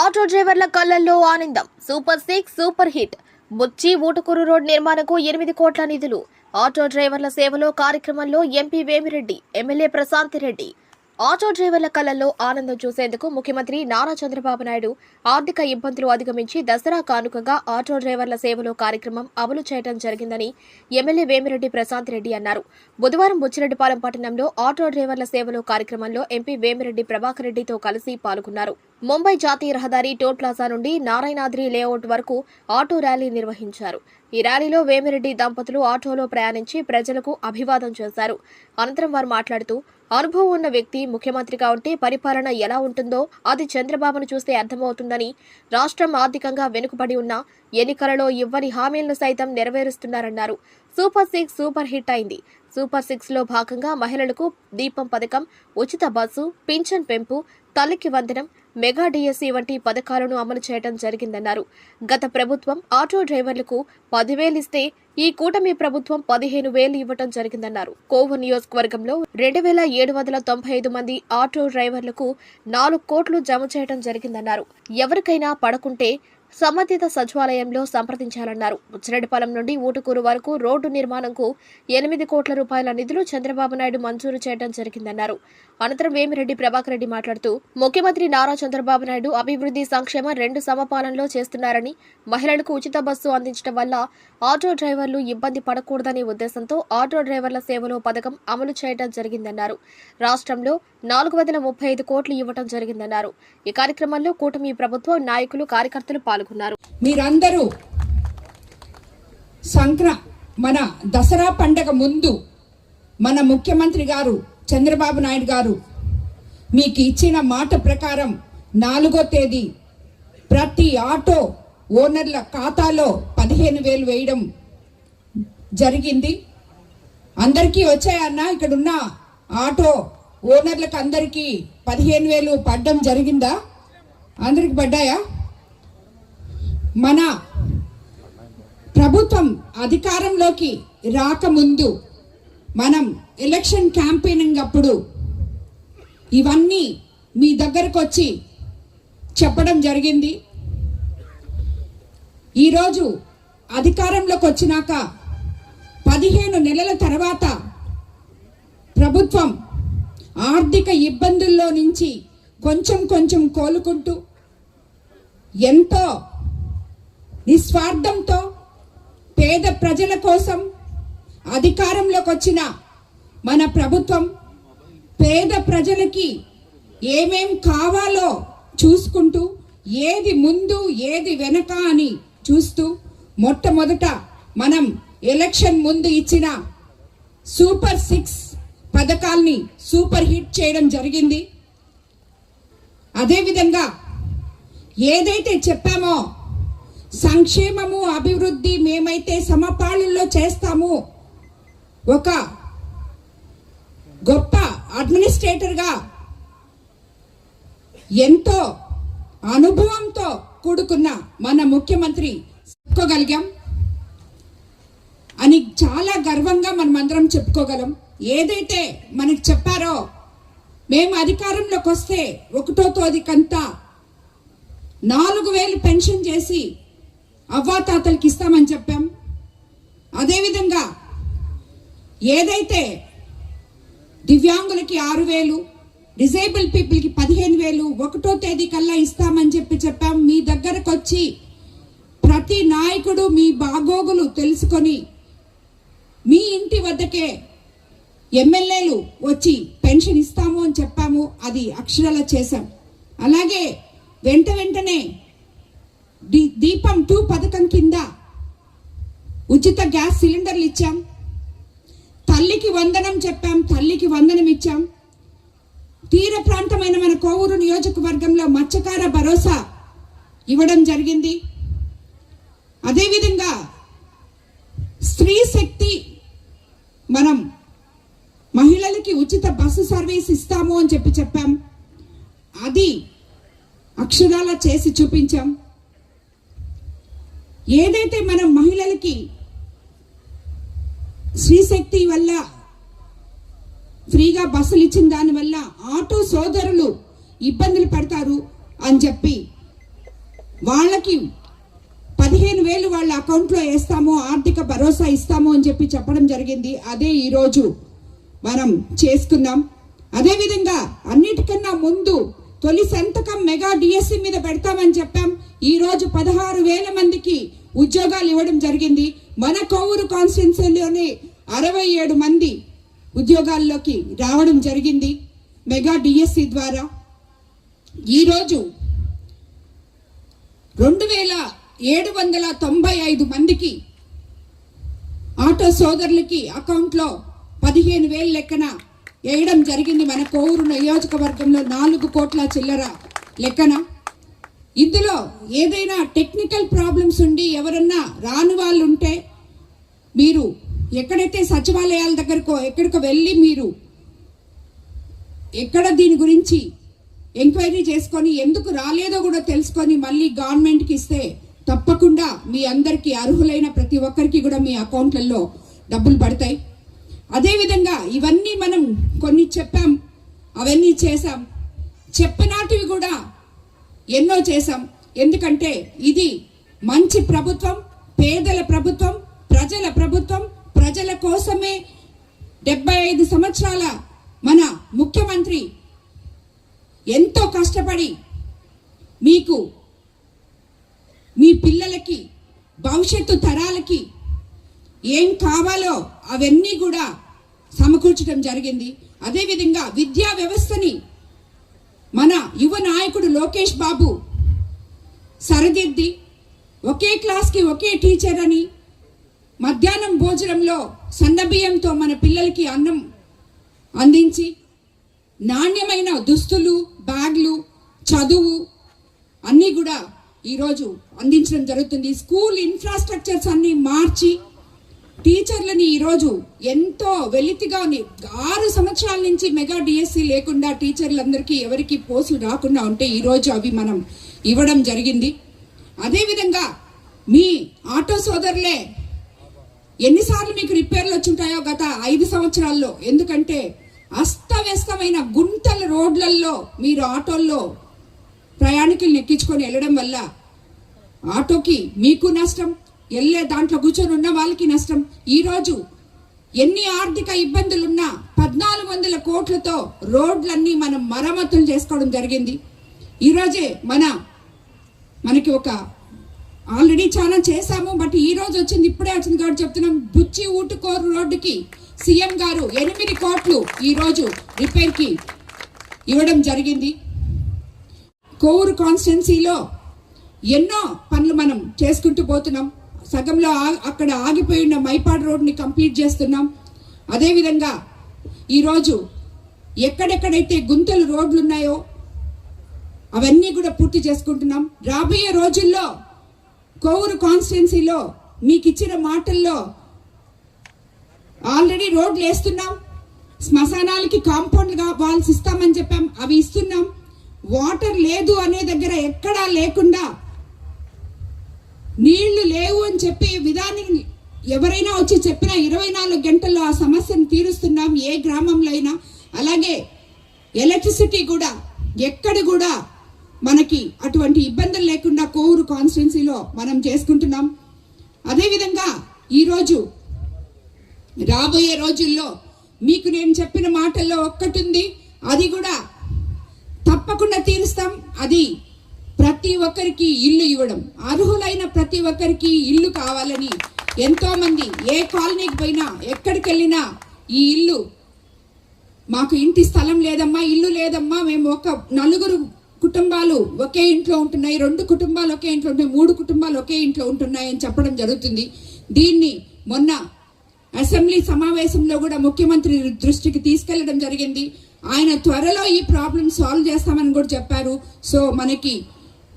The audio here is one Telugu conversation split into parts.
ఆటో డ్రైవర్ల కళ్ళల్లో ఆనందం. Super six super hit. Buchi Utukuru road నిర్మాణకు ఎనిమిది కోట్ల నిధులు. ఆటో డ్రైవర్ల సేవలో కార్యక్రమంలో MP Vemireddy MLA Prashanth Reddy auto డ్రైవర్ల కళ్ళలో ఆనందం చూసేందుకు ముఖ్యమంత్రి నారా చంద్రబాబు నాయుడు ఆర్థిక ఇబ్బందులు అధిగమించి దసరా కానుకగా ఆటో డ్రైవర్ల సేవలో కార్యక్రమం అమలు చేయడం జరిగిందని ఎమ్మెల్యే వేమిరెడ్డి ప్రశాంత్ రెడ్డి అన్నారు. బుధవారం బుచ్చిరెడ్డిపాలెం పట్టణంలో ఆటో డ్రైవర్ల సేవలో కార్యక్రమంలో ఎంపీ వేమిరెడ్డి ప్రభాకర్ రెడ్డితో కలిసి పాల్గొన్నారు. ముంబై జాతీయ రహదారి టోల్ ప్లాజా నుండి నారాయణాద్రి లేఅవుట్ వరకు ఆటో ర్యాలీ నిర్వహించారు. ఈ ర్యాలీలో వేమిరెడ్డి దంపతులు ఆటోలో ప్రయాణించి ప్రజలకు అభివాదం చేశారు. అనంతరం వారు మాట్లాడుతూ అనుభవం ఉన్న వ్యక్తి ముఖ్యమంత్రిగా ఉంటే పరిపాలన ఎలా ఉంటుందో అది చంద్రబాబును చూస్తే అర్థమవుతుందని రాష్ట్రం ఆర్థికంగా వెనుకబడి ఉన్న ఎన్నికలలో ఇవ్వని హామీలను సైతం నెరవేరుస్తున్నారన్నారు. సూపర్ సిక్స్ సూపర్ హిట్ అయింది. సూపర్ సిక్స్లో భాగంగా మహిళలకు దీపం పథకం ఉచిత బస్సు పింఛన్ పెంపు తల్లికి వందనం మెగా డిఎస్సీ వంటి పథకాలను అమలు చేయడం జరిగిందన్నారు. గత ప్రభుత్వం ఆటో డ్రైవర్లకు పదివేలు ఇస్తే ఈ కూటమి ప్రభుత్వం పదిహేను వేలు ఇవ్వటం జరిగిందన్నారు. కోవు నియోజకవర్గంలో రెండు వేల ఏడు వందల తొంభై ఐదు మంది ఆటో డ్రైవర్లకు నాలుగు కోట్లు జమ చేయడం జరిగిందన్నారు. ఎవరికైనా పడకుంటే సంబంధిత సచివాలయంలో సంప్రదించాలన్నారు. ముచ్చరెడ్డిపాలెం నుండి ఊటుకూరు వరకు రోడ్డు నిర్మాణంకు ఎనిమిది కోట్ల రూపాయల నిధులు చంద్రబాబు నాయుడు మంజూరు చేయడం జరిగిందన్నారు. అనంతరం వేమిరెడ్డి ప్రభాకర్ రెడ్డి మాట్లాడుతూ ముఖ్యమంత్రి నారా చంద్రబాబు నాయుడు అభివృద్ధి సంక్షేమ రెండు సమపాలనలో చేస్తున్నారని మహిళలకు ఉచిత బస్సు అందించడం వల్ల ఆటో డ్రైవర్లు ఇబ్బంది పడకూడదనే ఉద్దేశంతో ఆటో డ్రైవర్ల సేవలో పథకం అమలు చేయడం జరిగిందన్నారు. రాష్ట్రంలో నాలుగు వందల ముప్పై ఐదు కోట్లు ఇవ్వడం జరిగిందన్నారు. ఈ కార్యక్రమంలో కూటమి ప్రభుత్వం నాయకులు కార్యకర్తలు పాల్గొన్నారు. మీరందరూ సంక్ర మన దసరా పండగ ముందు మన ముఖ్యమంత్రి గారు చంద్రబాబు నాయుడు గారు మీకు ఇచ్చిన మాట ప్రకారం నాలుగో తేదీ ప్రతి ఆటో ఓనర్ల ఖాతాలో పదిహేను వేలు వేయడం జరిగింది. అందరికీ వచ్చాయన్న ఇక్కడున్న ఆటో ఓనర్లకు అందరికీ పదిహేను వేలు పడ్డం జరిగిందా? అందరికి పడ్డాయా? మన ప్రభుత్వం అధికారంలోకి రాకముందు మనం ఎలక్షన్ క్యాంపెయినింగ్ అప్పుడు ఇవన్నీ మీ దగ్గరకు వచ్చి చెప్పడం జరిగింది. ఈరోజు అధికారంలోకి వచ్చినాక పదిహేను నెలల తర్వాత ప్రభుత్వం ఆర్థిక ఇబ్బందుల్లో నుంచి కొంచెం కొంచెం కోలుకుంటూ ఎంతో నిస్వార్థంతో పేద ప్రజల కోసం అధికారంలోకి వచ్చిన మన ప్రభుత్వం పేద ప్రజలకి ఏమేం కావాలో చూసుకుంటూ ఏది ముందు ఏది వెనక అని చూస్తూ మొట్టమొదట మనం ఎలక్షన్ ముందు ఇచ్చిన సూపర్ సిక్స్ పథకాల్ని సూపర్ హిట్ చేయడం జరిగింది. అదేవిధంగా ఏదైతే చెప్పామో సంక్షేమము అభివృద్ధి మేమైతే సమపాళుల్లో చేస్తాము. ఒక గొప్ప అడ్మినిస్ట్రేటర్గా ఎంతో అనుభవంతో కూడుకున్న మన ముఖ్యమంత్రి చెప్పుకోగలిగాం. అని చాలా గర్వంగా మనమందరం చెప్పుకోగలం. ఏదైతే మనకు చెప్పారో మేము అధికారంలోకి వస్తే ఒకటో తోదికంతా నాలుగు వేలు పెన్షన్ చేసి అవ్వాతాతలకి ఇస్తామని చెప్పాం. అదేవిధంగా ఏదైతే దివ్యాంగులకి ఆరు వేలు డిజేబుల్ పీపుల్కి పదిహేను వేలు ఒకటో తేదీ కల్లా ఇస్తామని చెప్పి చెప్పాం. మీ దగ్గరకు వచ్చి ప్రతి నాయకుడు మీ బాగోగులు తెలుసుకొని మీ ఇంటి వద్దకే ఎమ్మెల్యేలు వచ్చి పెన్షన్ ఇస్తాము అని చెప్పాము. అది అక్షరాల చేశాం. అలాగే వెంట వెంటనే దీపం టూ పథకం కింద ఉచిత గ్యాస్ సిలిండర్లు ఇచ్చాం. తల్లికి వందనం చెప్పాం తల్లికి వందనం ఇచ్చాం. తీర ప్రాంతమైన మన కోవూరు నియోజకవర్గంలో మత్స్యకార భరోసా ఇవ్వడం జరిగింది. అదేవిధంగా స్త్రీ శక్తి మనం మహిళలకి ఉచిత బస్సు సర్వీస్ ఇస్తాము అని చెప్పి చెప్పాం. అది అక్షరాల చేసి చూపించాం. ఏదైతే మనం మహిళలకి శ్రీశక్తి వల్ల ఫ్రీగా బస్సులు ఇచ్చిన దానివల్ల ఆటో సోదరులు ఇబ్బందులు పడతారు అని చెప్పి వాళ్ళకి పదిహేను వేలు వాళ్ళ అకౌంట్లో వేస్తాము ఆర్థిక భరోసా ఇస్తాము అని చెప్పి చెప్పడం జరిగింది. అదే ఈరోజు మనం చేస్తున్నాం అదేవిధంగా అన్నిటికన్నా ముందు తొలి సంతకం మెగా డిఎస్సి మీద పెడతామని చెప్పాం. ఈ రోజు పదహారు వేల మందికి ఉద్యోగాలు ఇవ్వడం జరిగింది. మన కొవ్వూరు కాన్స్టిట్యున్సీలోనే అరవై ఏడు మంది ఉద్యోగాల్లోకి రావడం జరిగింది మెగా డిఎస్సి ద్వారా. ఈరోజు రెండు వేల ఏడు వందల తొంభై ఐదు మందికి ఆటో సోదరులకి అకౌంట్లో పదిహేను వేలు లెక్కన వేయడం జరిగింది మన కోవూరు నియోజకవర్గంలో నాలుగు కోట్ల చిల్లర లెక్కన. ఇందులో ఏదైనా టెక్నికల్ ప్రాబ్లమ్స్ ఉండి ఎవరన్నా రాని వాళ్ళు ఉంటే మీరు ఎక్కడైతే సచివాలయాల దగ్గరకో ఎక్కడికో వెళ్ళి మీరు ఎక్కడ దీని గురించి ఎంక్వైరీ చేసుకొని ఎందుకు రాలేదో కూడా తెలుసుకొని మళ్ళీ గవర్నమెంట్కి ఇస్తే తప్పకుండా మీ అందరికీ అర్హులైన ప్రతి ఒక్కరికి కూడా మీ అకౌంట్లలో డబ్బులు పడతాయి. అదేవిధంగా ఇవన్నీ మనం కొన్ని చెప్పాం అవన్నీ చేశాం. చెప్పనాటివి కూడా ఎన్నో చేశాం. ఎందుకంటే ఇది మంచి ప్రభుత్వం పేదల ప్రభుత్వం ప్రజల ప్రభుత్వం ప్రజల కోసమే డెబ్బై ఐదు సంవత్సరాల మన ముఖ్యమంత్రి ఎంతో కష్టపడి మీకు మీ పిల్లలకి భవిష్యత్తు తరాలకి ఏం కావాలో అవన్నీ కూడా సమకూర్చడం జరిగింది. అదేవిధంగా విద్యా వ్యవస్థని మన యువ నాయకుడు లోకేష్ బాబు సరిదిద్ది. ఒకే క్లాస్కి ఒకే టీచర్ అని మధ్యాహ్నం భోజనంలో సన్నబియ్యంతో మన పిల్లలకి అన్నం అందించి నాణ్యమైన దుస్తులు బ్యాగ్లు చదువు అన్నీ కూడా ఈరోజు అందించడం జరుగుతుంది. స్కూల్ ఇన్ఫ్రాస్ట్రక్చర్స్ అన్నీ మార్చి టీచర్లని ఈరోజు ఎంతో వెలితిగా ఆరు సంవత్సరాల నుంచి మెగా డిఎస్సి లేకుండా టీచర్లందరికీ ఎవరికి పోస్టులు రాకుండా ఉంటే ఈరోజు అవి మనం ఇవ్వడం జరిగింది. అదేవిధంగా మీ ఆటో సోదరులే ఎన్నిసార్లు మీకు రిపేర్లు వచ్చుంటాయో గత ఐదు సంవత్సరాల్లో? ఎందుకంటే అస్తవ్యస్తమైన గుంటల రోడ్లల్లో మీరు ఆటోల్లో ప్రయాణికుల్ని ఎక్కించుకొని వెళ్ళడం వల్ల ఆటోకి మీకు నష్టం వెళ్ళే దాంట్లో కూర్చొని ఉన్న వాళ్ళకి నష్టం. ఈరోజు ఎన్ని ఆర్థిక ఇబ్బందులున్నా పద్నాలుగు వందల కోట్లతో రోడ్లన్నీ మనం మరమ్మతులు చేసుకోవడం జరిగింది. ఈరోజే మన మనకి ఒక ఆల్రెడీ చాలా చేశాము బట్ ఈ రోజు వచ్చింది ఇప్పుడే వచ్చింది కాబట్టి చెప్తున్నాం. బుచ్చి ఊటుకోరు రోడ్డుకి సీఎం గారు ఎనిమిది కోట్లు ఈరోజు రిపేర్కి ఇవ్వడం జరిగింది. కోవూరు కాన్స్టిట్యున్సీలో ఎన్నో పనులు మనం చేసుకుంటూ పోతున్నాం. సగంలో ఆ- అక్కడ ఆగిపోయి ఉన్న మైపాడు రోడ్ని కంప్లీట్ చేస్తున్నాం. అదేవిధంగా ఈరోజు ఎక్కడెక్కడైతే గుంతలు రోడ్లు ఉన్నాయో అవన్నీ కూడా పూర్తి చేసుకుంటున్నాం. రాబోయే రోజుల్లో కోవూరు కాన్స్టిట్యున్సీలో మీకు ఇచ్చిన మాటల్లో ఆల్రెడీ రోడ్లు వేస్తున్నాం. శ్మశానాలకి కాంపౌండ్గా వాల్స్ ఇస్తామని చెప్పాం. అవి ఇస్తున్నాం. వాటర్ లేదు అనే దగ్గర ఎక్కడా లేకుండా నీళ్ళు లేవు అని చెప్పి విధానికి ఎవరైనా వచ్చి చెప్పినా ఇరవై నాలుగు గంటల్లో ఆ సమస్యను తీరుస్తున్నాం ఏ గ్రామంలో అయినా. అలాగే ఎలక్ట్రిసిటీ కూడా ఎక్కడ కూడా మనకి అటువంటి ఇబ్బందులు లేకుండా కోవూరు కాన్స్టిట్యున్సీలో మనం చేసుకుంటున్నాం. అదేవిధంగా ఈరోజు రాబోయే రోజుల్లో మీకు నేను చెప్పిన మాటల్లో ఒక్కటి ఉంది అది కూడా తప్పకుండా తీరుస్తాం. అది ప్రతి ఒక్కరికి ఇల్లు ఇవ్వడం. అర్హులైన ప్రతి ఒక్కరికి ఇల్లు కావాలని ఎంతోమంది ఏ కాలనీకి పోయినా ఎక్కడికి వెళ్ళినా ఈ ఇల్లు మాకు ఇంటి స్థలం లేదమ్మా ఇల్లు లేదమ్మా. మేము ఒక నలుగురు కుటుంబాలు ఒకే ఇంట్లో ఉంటున్నాయి రెండు కుటుంబాలు ఒకే ఇంట్లో ఉంటున్నాయి మూడు కుటుంబాలు ఒకే ఇంట్లో ఉంటున్నాయి అని చెప్పడం జరుగుతుంది. దీన్ని మొన్న అసెంబ్లీ సమావేశంలో కూడా ముఖ్యమంత్రి దృష్టికి తీసుకెళ్ళడం జరిగింది. ఆయన త్వరలో ఈ ప్రాబ్లం సాల్వ్ చేస్తామని కూడా చెప్పారు. సో మనకి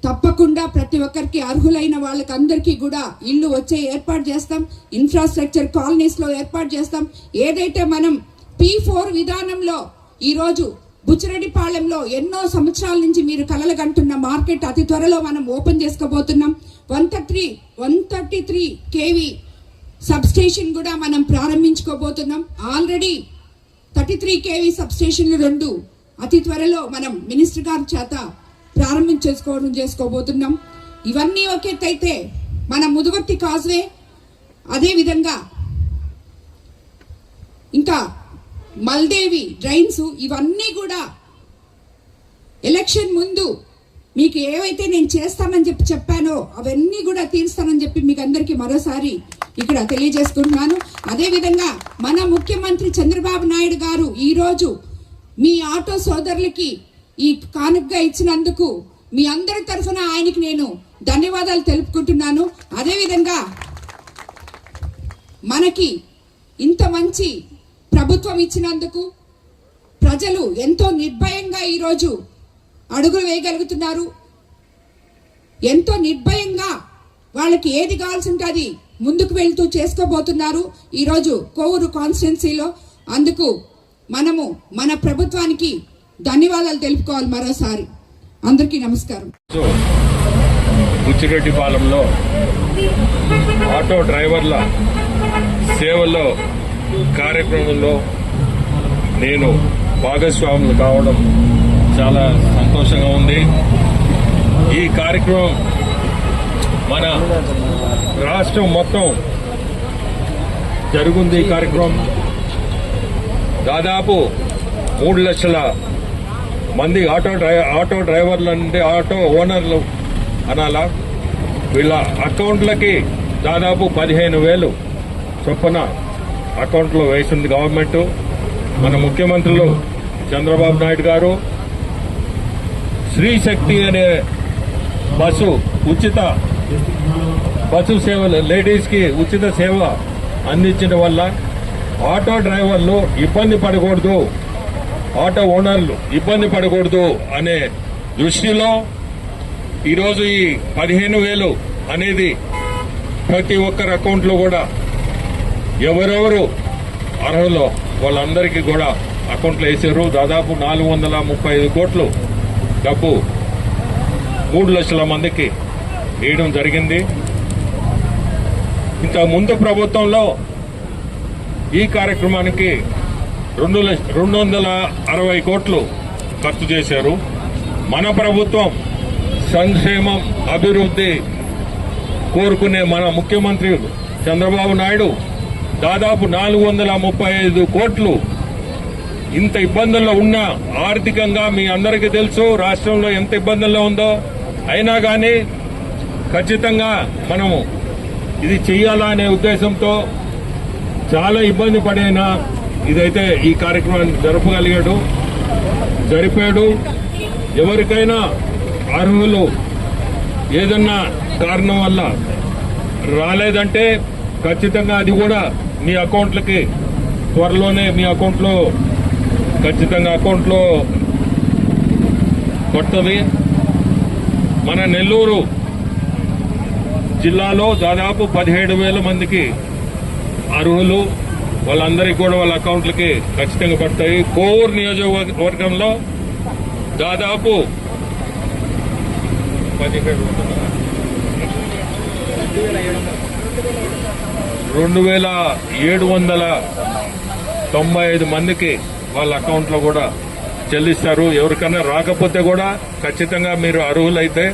తప్పకుండా ప్రతి ఒక్కరికి అర్హులైన వాళ్ళకి అందరికీ కూడా ఇల్లు వచ్చే ఏర్పాటు చేస్తాం. ఇన్ఫ్రాస్ట్రక్చర్ కాలనీస్లో ఏర్పాటు చేస్తాం. ఏదైతే మనం పి ఫోర్ విధానంలో ఈరోజు బుచ్చిరెడ్డిపాళెంలో ఎన్నో సంవత్సరాల నుంచి మీరు కలలుగంటున్న మార్కెట్ అతి త్వరలో మనం ఓపెన్ చేసుకోబోతున్నాం. One thirty one thirty three KV substation కూడా మనం ప్రారంభించుకోబోతున్నాం. ఆల్రెడీ థర్టీ త్రీ కేవీ సబ్స్టేషన్లు రెండు అతి త్వరలో మనం మినిస్టర్ గారి చేత ప్రారంభించేసుకోవడం చేసుకోబోతున్నాం. ఇవన్నీ ఒక అయితే మన ముదుగొట్టి కాజ్వే. అదే విధంగా ఇంకా మల్దేవి డ్రైన్స్ ఇవన్నీ కూడా ఎలక్షన్ ముందు మీకు ఏవైతే నేను చేస్తానని చెప్పి చెప్పానో అవన్నీ కూడా తీరుస్తానని చెప్పి మీకు అందరికీ మరోసారి ఇక్కడ తెలియజేసుకుంటున్నాను. అదేవిధంగా మన ముఖ్యమంత్రి చంద్రబాబు నాయుడు గారు ఈరోజు మీ ఆటో సోదరులకి ఈ కానుకగా ఇచ్చినందుకు మీ అందరి తరఫున ఆయనకి నేను ధన్యవాదాలు తెలుపుకుంటున్నాను. అదేవిధంగా మనకి ఇంత మంచి ప్రభుత్వం ఇచ్చినందుకు ప్రజలు ఎంతో నిర్భయంగా ఈరోజు అడుగులు వేయగలుగుతున్నారు. ఎంతో నిర్భయంగా వాళ్ళకి ఏది కావాల్సి ఉంటే అది ముందుకు వెళ్తూ చేసుకోబోతున్నారు ఈరోజు కోవూరు కాన్స్టిట్యున్సీలో. అందుకు మనము మన ప్రభుత్వానికి ధన్యవాదాలు తెలుపుకోవాలి మరోసారి. అందరికీ నమస్కారం. సో బుచ్చిరెడ్డిపాలెంలో ఆటో డ్రైవర్ల సేవల్లో కార్యక్రమంలో నేను భాగస్వాములు కావడం చాలా సంతోషంగా ఉంది. ఈ కార్యక్రమం మన రాష్ట్రం మొత్తం జరుగుంది ఈ కార్యక్రమం. దాదాపు మూడు లక్షల మంది ఆటో డ్రై ఆటో డ్రైవర్లు అంటే ఆటో ఓనర్లు అనాలా? వీళ్ళ అకౌంట్లకి దాదాపు పదిహేను వేలు చొప్పున అకౌంట్లో వేసింది గవర్నమెంట్. మన ముఖ్యమంత్రులు చంద్రబాబు నాయుడు గారు. శ్రీశక్తి అనే బస్సు ఉచిత బస్సు సేవలు లేడీస్కి ఉచిత సేవ అందించడం వల్ల ఆటో డ్రైవర్లు ఇబ్బంది పడకూడదు. ఆటో ఓనర్లు ఇబ్బంది పడకూడదు అనే దృష్టిలో ఈరోజు ఈ పదిహేను వేలు అనేది ప్రతి ఒక్కరి అకౌంట్లో కూడా ఎవరెవరు అర్హులో వాళ్ళందరికీ కూడా అకౌంట్లో వేసారు. దాదాపు నాలుగు వందల ముప్పై ఐదు కోట్లు డబ్బు మూడు లక్షల మందికి వేయడం జరిగింది. ఇంత ముందు ప్రభుత్వంలో ఈ కార్యక్రమానికి రెండు రెండు వందల అరవై కోట్లు ఖర్చు చేశారు. మన ప్రభుత్వం సంక్షేమం అభివృద్ధి కోరుకునే మన ముఖ్యమంత్రి చంద్రబాబు నాయుడు దాదాపు నాలుగు వందల ముప్పై ఐదు కోట్లు ఇంత ఇబ్బందుల్లో ఉన్నా ఆర్థికంగా మీ అందరికీ తెలుసు రాష్ట్రంలో ఎంత ఇబ్బందుల్లో ఉందో. అయినా కానీ ఖచ్చితంగా మనము ఇది చేయాలా అనే ఉద్దేశంతో చాలా ఇబ్బంది పడైనా ఇదైతే ఈ కార్యక్రమాన్ని జరపగలిగాడు జరిపాడు. ఎవరికైనా అర్హులు ఏదన్నా కారణం వల్ల రాలేదంటే ఖచ్చితంగా అది కూడా మీ అకౌంట్లకి త్వరలోనే మీ అకౌంట్లో ఖచ్చితంగా అకౌంట్లో కొట్టది మన నెల్లూరు జిల్లాలో దాదాపు పదిహేడు వేల మందికి అర్హులు వాళ్ళందరికీ కూడా వాళ్ళ అకౌంట్లకి ఖచ్చితంగా పడతాయి. కోవూరు నియోజకవర్గంలో దాదాపు రెండు వేల ఏడు వందల తొంభై ఐదు మందికి వాళ్ళ అకౌంట్లో కూడా చెల్లిస్తారు. ఎవరికైనా రాకపోతే కూడా ఖచ్చితంగా మీరు అర్హులైతే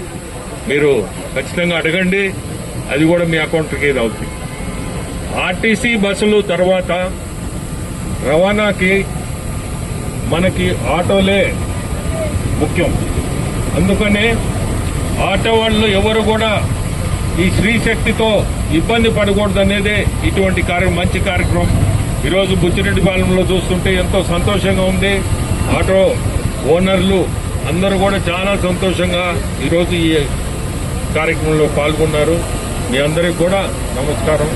మీరు ఖచ్చితంగా అడగండి. అది కూడా మీ అకౌంట్కి ఇది అవుతుంది. ఆర్టీసీ బస్సులు తర్వాత రవాణాకి మనకి ఆటోలే ముఖ్యం. అందుకనే ఆటో వాళ్ళు ఎవరు కూడా ఈ స్త్రీ శక్తితో ఇబ్బంది పడకూడదు అనేదే ఇటువంటి కార్య మంచి కార్యక్రమం. ఈరోజు బుచ్చిరెడ్డిపాలెంలో చూస్తుంటే ఎంతో సంతోషంగా ఉంది. ఆటో ఓనర్లు అందరూ కూడా చాలా సంతోషంగా ఈరోజు ఈ కార్యక్రమంలో పాల్గొన్నారు. మీ అందరికీ కూడా నమస్కారం.